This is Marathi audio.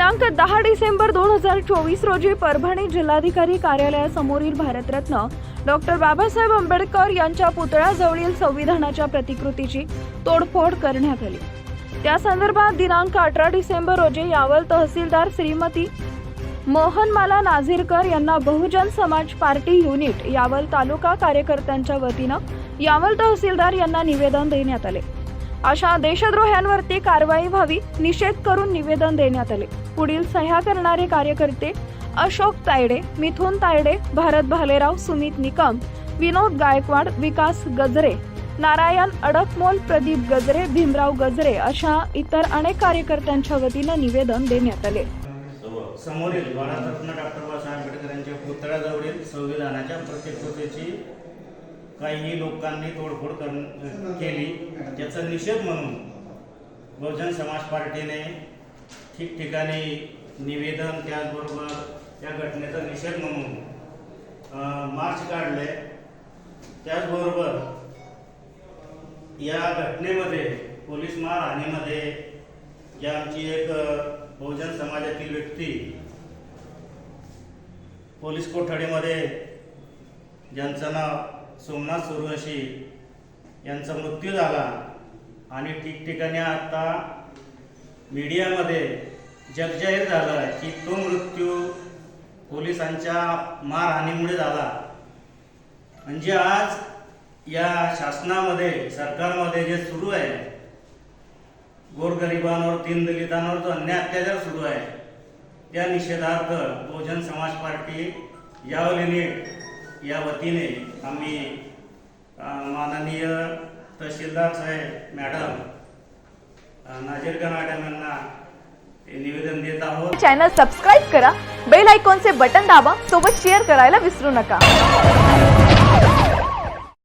दिनांक दहा डिसेंबर दोन हजार चोवीस रोजी परभणी जिल्हाधिकारी कार्यालयासमोरील भारतरत्न डॉक्टर बाबासाहेब आंबेडकर यांच्या पुतळ्याजवळील संविधानाच्या प्रतिकृतीची तोडफोड करण्यात आली. त्या संदर्भात दिनांक अठरा डिसेंबर रोजी यावल तहसीलदार श्रीमती मोहनमाला नाझीरकर यांना बहुजन समाज पार्टी युनिट यावल तालुका कार्यकर्त्यांच्या वतीनं यावल तहसीलदार यांना निवेदन देण्यात आले. अशा देशद्रोह्यांवरती कारवाई व्हावी निषेध करून निवेदन देण्यात आले. पुढील सह्या करणारे कार्यकर्ते अशोक तायडे मिथुन तायडे भारत भालेराव सुमित निकम विनोद गायकवाड विकास गजरे नारायण अडकमोल प्रदीप गजरे भीमराव गजरे अशा इतर अनेक कार्यकर्त्यांच्या वतीनं निवेदन देण्यात आले. समोरील भारतरत्न डॉक्टर बाबासाहेब आंबेडकर यांच्या पुतळ्याजवळील संविधानाच्या प्रतिकृतीची काही लोकांनी तोडफोड कर केली त्याचा निषेध म्हणून बहुजन समाज पार्टीने ठिकठिकाणी निवेदन त्याचबरोबर त्या घटनेचा निषेध म्हणून मार्च काढले. त्याचबरोबर या घटनेमध्ये पोलीस मारहाणीमध्ये या आमची एक बहुजन समाजातील व्यक्ती पोलीस कोठडीमध्ये ज्यांचं नाव सोमनाथ सूर्यवंशी यांचा मृत्यू झाला. आणि ठिकठिकाणी आता मीडियामध्ये जगजाहीर झालं की तो मृत्यू पोलिसांच्या मारहाणीमुळे झाला. म्हणजे आज या शासनामध्ये सरकारमध्ये जे सुरू आहे गोरगरिबांवर तीन दलितांवर जो अन्याय अत्याचार सुरू आहे त्या निषेधार्थ बहुजन समाज पार्टी या युनिट या वतीने आम्ही माननीय तहसीलदार साहेब मॅडम अं, मॅडम यांना निवेदन देत आहोत. चॅनल सबस्क्राईब करा बेल आयकॉनचे बटन दाबा सोबत शेअर करायला विसरू नका.